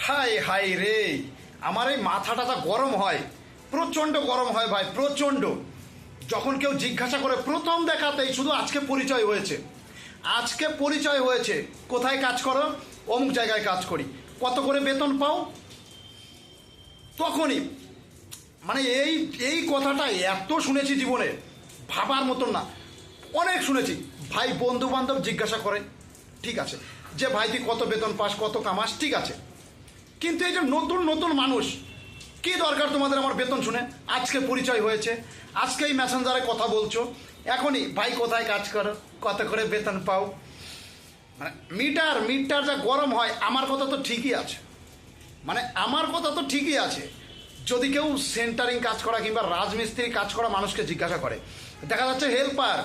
High high রে। আমার এই মাথাটা যা গরম হয়, প্রচণ্ড গরম হয় ভাই, প্রচণ্ড। যখন কেউ জিজ্ঞাসা করে, প্রথম দেখাতেই শুধু আজকে পরিচয় হয়েছে? আজকে পরিচয় হয়েছে। কোথায় কাজ করো? অমুক জায়গায় কাজ করি। কত করে বেতন পাও? তখনই। মানে এই এই কথাটা এত শুনেছি জীবনে, ভাবার মতন না। অনেক শুনেছি। ভাই বন্ধু বান্ধব জিজ্ঞাসা করে, ঠিক আছে। যে ভাই তুই কত বেতন পাস, কত কামাস, ঠিক আছে। কিন্তু এই যে নতুন নতুন মানুষ, কি দরকার তোমাদের আমার বেতন শুনে? আজকে পরিচয় হয়েছে। আজকে এই মেসেঞ্জারে কথা বলছো। এখনই, ভাই কোথায় কাজ করো? কত করে বেতন পাও? মানে মিটার মিটার যা গরম হয়, আমার কথা তো ঠিকই আছে। মানে আমার কথা তো ঠিকই আছে। যদি কেউ সেন্টারিং কাজ করা কিংবা রাজমিস্ত্রি কাজ করা মানুষকে জিজ্ঞাসা করে, দেখা যাচ্ছে হেল্পার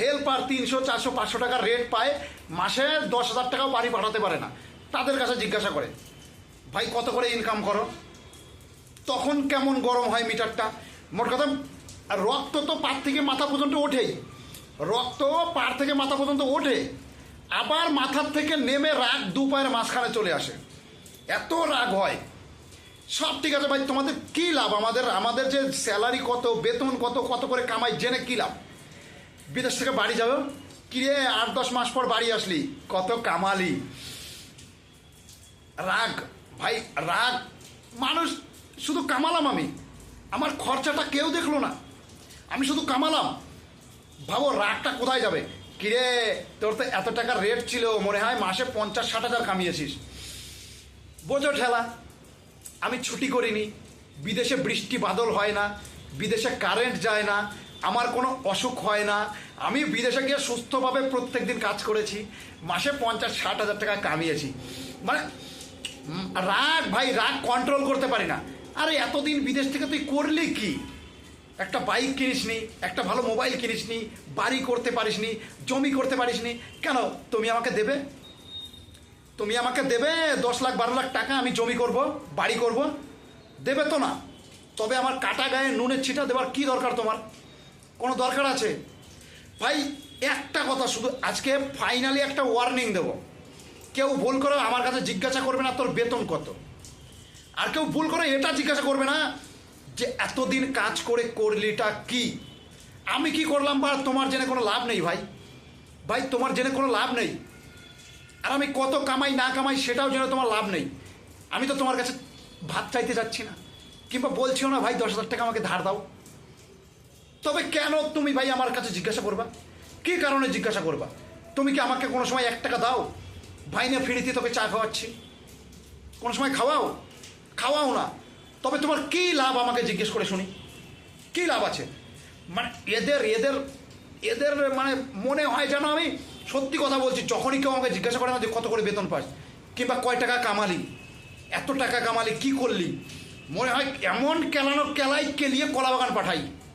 হেল্পার তিনশো, চারশো, পাঁচশো টাকা রেট পায়, মাসে দশ হাজার টাকাও বাড়ি পাঠাতে পারে না। তাদের কাছে জিজ্ঞাসা করে। ভাই, কত করে ইনকাম করো? তখন কেমন গরম হয় মিটারটা? মোট কথা, রক্ত তো পার থেকে মাথা পর্যন্ত ওঠেই। রক্ত পার থেকে মাথা পর্যন্ত ওঠে, আবার মাথার থেকে নেমে রাগ দু পায়ের মাঝখানে চলে আসে। এত রাগ হয়। সব ঠিক আছে ভাই, তোমাদের কী লাভ? আমাদের আমাদের যে স্যালারি কত, বেতন কত কত করে কামাই, জেনে কী লাভ? বিদেশ থেকে বাড়ি যাবে? কিরে আট দশ মাস পর বাড়ি আসলি? কত কামালি? রাগ। ভাই, রাগ। মানুষ শুধু কামালাম আমি। আমার খরচাটা কেউ দেখল না। আমি শুধু কামালাম। ভাবো, রাগটা কোথায় যাবে? কিরে, তোর তো এত টাকা রেট ছিল, মনে হয় মাসে পঞ্চাশ, ষাট হাজার কামিয়েছিস। বোঝো ঠেলা, আমি ছুটি করিনি। বিদেশে বৃষ্টি বাদল হয় না, বিদেশে কারেন্ট যায় না, আমার কোনো অসুখ হয় না। আমি বিদেশে গিয়ে সুস্থভাবে প্রত্যেক দিন কাজ করেছি, মাসে পঞ্চাশ, ষাট হাজার টাকা কামিয়েছি। মানে রাগ, ভাই, রাগ কন্ট্রোল করতে পারি না। আরে, এতদিন বিদেশ থেকে তুই করলি কি? একটা বাইক কিনিসনি, একটা ভালো মোবাইল কিনিসনি, বাড়ি করতে পারিসনি, জমি করতে পারিসনি। কেন, তুমি আমাকে দেবে? তুমি আমাকে দেবে দশ লাখ, বারো লাখ টাকা, আমি জমি করব, বাড়ি করব? দেবে তো না। তবে আমার কাটা গায়ে নুনের ছিটা দেওয়ার কি দরকার তোমার? কোনো দরকার আছে? ভাই, একটা কথা শুধু, আজকে ফাইনালি একটা ওয়ার্নিং দেব। কেউ ভুল করে আমার কাছে জিজ্ঞাসা করবে না তোর বেতন কত। আর কেউ ভুল করে এটা জিজ্ঞাসা করবে না যে এতদিন কাজ করে করলিটা কি। আমি কি করলাম বা তোমার জেনে কোনো লাভ নেই ভাই। ভাই, তোমার জেনে কোনো লাভ নেই। আর আমি কত কামাই না কামাই সেটাও যেন তোমার লাভ নেই। আমি তো তোমার কাছে ভাত চাইতে যাচ্ছি না। কিংবা বলছিও না, ভাই, দশ হাজার টাকা আমাকে ধার দাও। তবে কেন তুমি ভাই আমার কাছে জিজ্ঞাসা করবা? কী কারণে জিজ্ঞাসা করবা? তুমি কি আমাকে কোনো সময় এক টাকা দাও? ভাই না ফিরিতে তোকে চা খাওয়াচ্ছি। কোনো সময় খাওয়াও? খাওয়াও না। তবে তোমার কী লাভ আমাকে জিজ্ঞেস করে শুনি? কী লাভ আছে? মানে এদের এদের এদের মানে মনে হয় যেন আমি সত্যি কথা বলছি। যখনই কেউ আমাকে জিজ্ঞাসা করে না যে কত করে বেতন পাস? কিংবা, কয় টাকা কামালি? এত টাকা কামালি, কি করলি? মনে হয় এমন কেলানো, কেলাই কেলিয়ে কলা বাগান পাঠাই।